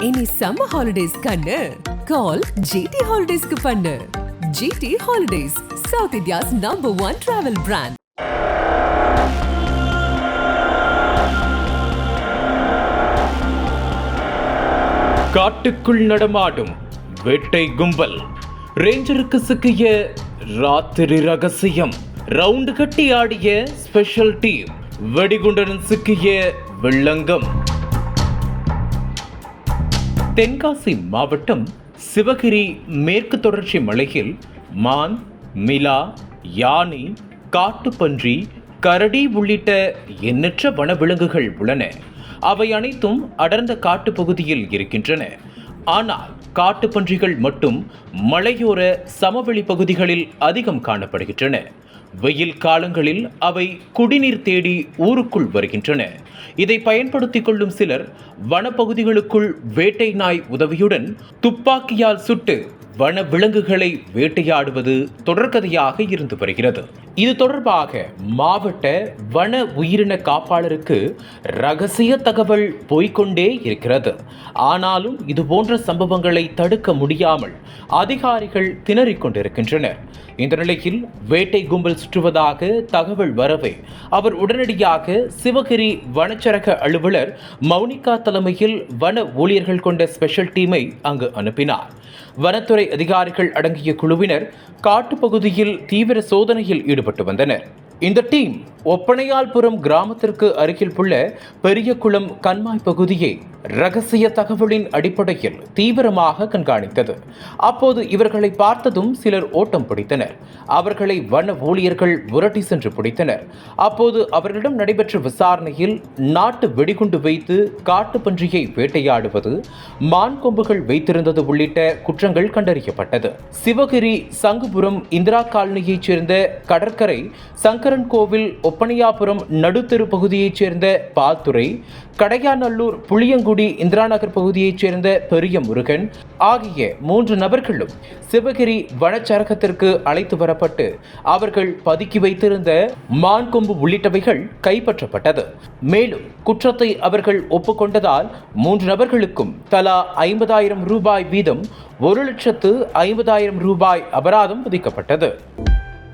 இனி summer holidays கண்ணு. கால் GT ஹாலிடேஸ்க்கு பண்ணு. GT holidays south India's number one travel brand காட்டுக்குள் நடமாடும் வேட்டை கும்பல். ரேஞ்சருக்கு சிக்கிய ராத்திரி ரகசியம். ரவுண்டு கட்டி ஆடிய ஸ்பெஷல் டீம் வெடிகுண்டுடன் சிக்கிய வெள்ளங்கம் தென்காசி மாவட்டம் சிவகிரி மேற்கு தொடர்ச்சி மலையில் மான் மிலா யானை காட்டுப்பன்றி கரடி உள்ளிட்ட எண்ணற்ற வனவிலங்குகள் உள்ளன. அவை அனைத்தும் அடர்ந்த காட்டுப்பகுதியில் இருக்கின்றன. ஆனால் காட்டுப்பன்றிகள் மட்டும் மலையோர சமவெளி பகுதிகளில் அதிகம் காணப்படுகின்றன. வெயில் காலங்களில் அவை குடிநீர் தேடி ஊருக்குள் வருகின்றன. இதை பயன்படுத்திக் கொள்ளும் சிலர் வனப்பகுதிகளுக்குள் வேட்டை நாய் உதவியுடன் துப்பாக்கியால் சுட்டு வன விலங்குகளை வேட்டையாடுவது தொடர்கதையாக இருந்து வருகிறது. இது தொடர்பாக மாவட்ட வன உயிரின காப்பாளருக்கு ரகசிய தகவல் போய்க்கொண்டே இருக்கிறது. ஆனாலும் இது போன்ற சம்பவங்களை தடுக்க முடியாமல் அதிகாரிகள் திணறிக் கொண்டிருக்கின்றனர். இந்த நிலையில் வேட்டை கும்பல் சுற்றுவதாக தகவல் வரவே அவர் உடனடியாக சிவகிரி வனச்சரக அலுவலர் மௌனிகா தலைமையில் வன ஊழியர்கள் கொண்ட ஸ்பெஷல் டீமை அங்கு அனுப்பினார். வனத்துறை அதிகாரிகள் அடங்கிய குழுவினர் காட்டுப்பகுதியில் தீவிர சோதனையில் ஈடுபட்டு வந்தனர். இந்த டீம் ஒப்பனையால்புரம் கிராமத்திற்கு அருகில் உள்ள பெரியகுளம் கண்மாய் பகுதியை ரகசிய தகவலின் அடிப்படையில் தீவிரமாக கண்காணித்தது. அப்போது இவர்களை பார்த்ததும் சிலர் ஓட்டம் பிடித்தனர். அவர்களை வன ஊழியர்கள் முரட்டி சென்று பிடித்தனர். அப்போது அவர்களிடம் நடைபெற்ற விசாரணையில் நாட்டு வெடிகுண்டு வைத்து காட்டுப்பன்றியை வேட்டையாடுவது மான் கொம்புகள் வைத்திருந்தது உள்ளிட்ட குற்றங்கள் கண்டறியப்பட்டது. சிவகிரி சங்குபுரம் இந்திரா காலனியைச் சேர்ந்த கடற்கரை சங்கரன் கோவில் ஒப்பனையாபுரம் நடுத்தெரு பகுதியைச் சேர்ந்த பாத்துறை கடையாநல்லூர் புளியங்குடி இந்திராநகர் பகுதியைச் சேர்ந்த பெரிய முருகன் ஆகிய மூன்று நபர்களும் சிவகிரி வனச்சரகத்திற்கு அழைத்து வரப்பட்டு அவர்கள் பதுக்கி வைத்திருந்த மான் கொம்பு உள்ளிட்டவைகள் கைப்பற்றப்பட்டது. மேலும் குற்றத்தை அவர்கள் ஒப்புக்கொண்டதால் மூன்று நபர்களுக்கும் தலா ஐம்பதாயிரம் ரூபாய் வீதம் ஒரு லட்சத்து ஐம்பதாயிரம் ரூபாய் அபராதம் விதிக்கப்பட்டது.